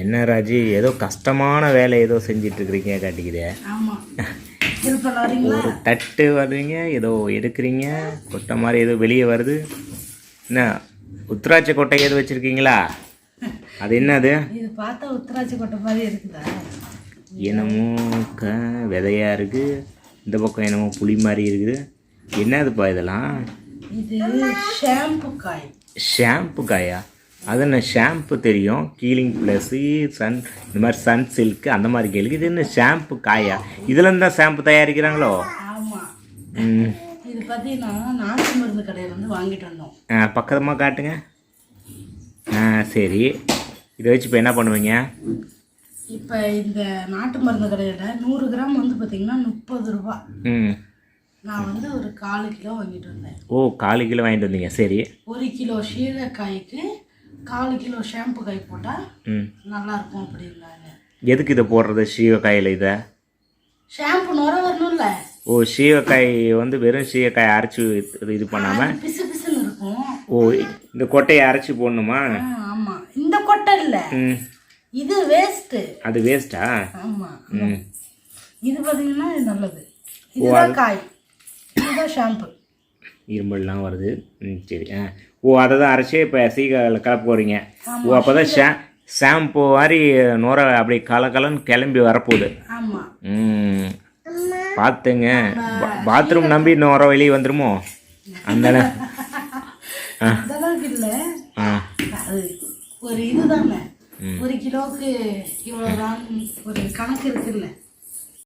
என்ன ராஜி ஏதோ கஷ்டமான வேலை ஏதோ செஞ்சிட்டு இருக்கிறீங்க காட்டிக்குதே ஒரு தட்டு வருவீங்க ஏதோ எடுக்கிறீங்க கொட்டை மாதிரி ஏதோ வெளியே வருது. என்ன உத்ராட்ச கொட்டை ஏதோ வச்சுருக்கீங்களா? அது என்னது? இது பார்த்தா உத்தராட்சி கொட்டை மாதிரி இருக்குதா? என்னமோ க விதையாக இருக்குது இந்த பக்கம் என்னமோ புளி மாதிரி இருக்குது. என்னதுப்பா இதெல்லாம்? இது ஷாம்பு காய். ஷாம்பு காயா? அது என்ன ஷாம்பு தெரியும்? கீலிங் ப்ளஸ்ஸு சன் இந்த மாதிரி சன் சில்க்கு அந்த மாதிரி கேளுக்கு இது என்ன ஷாம்பு காயா? இதில் தான் ஷாம்பு தயாரிக்கிறாங்களோ? இது பார்த்தீங்கன்னா நாட்டு மருந்து கடையிலேருந்து வாங்கிட்டு வந்தோம். ஆ, பக்கமா காட்டுங்க. ஆ சரி. இதை வச்சு இப்போ என்ன பண்ணுவீங்க? இப்போ இந்த நாட்டு மருந்து கடையில் நூறு கிராம் வந்து பார்த்தீங்கன்னா முப்பது ரூபா. ம். நான் வந்து ஒரு காலு கிலோ வாங்கிட்டு வந்தேன். ஓ காலு கிலோ வாங்கிட்டு வந்தீங்க. சரி. ஒரு கிலோ சீரக்காய்க்கு காலு கிலோ ஷாம்பு காய் போட்டால் நல்லா இருக்கும் அப்படின்னாங்க எதுக்கு இதை போடுறது? சீவக்காயில் இதை? ஷாம்பு நுர வரணும்ல. ஓ சீவக்காய் வந்து வெறும் சீவக்காய் அரைச்சி இது- பண்ணாமல் பிசு பிசுன்னு இருக்கும். ஓ இந்த கொட்டையை அரைச்சி போடணுமா? ஆ, ஆமா. இந்த கொட்டை இல்லை. ம். இது வேஸ்ட்டு அது வேஸ்ட்டா ஆமா. ம். இது பார்த்தீங்கன்னா நல்லது. இதுதான் காய். இதுதான் ஷாம்பு இரும்பல்லாம் வருது. ம் சரி. ஆ. ஓ அதை தான் அரைச்சி இப்போ சீக்காயில் கலப்ப போகிறீங்க ஓ அப்போ தான் ஷா ஷாம்பு மாதிரி நுர அப்படி கலக்கலன்னு கிளம்பி வரப்போகுது. ஆமா. ம். பார்த்துங்க பாத்ரூம் நம்பி நுர வெளியே வந்துருமோ? அந்த ஒரு இதுதானே. ஒரு கிலோவுக்கு இவ்வளோதான் ஒரு கணக்கு இருக்குல்ல.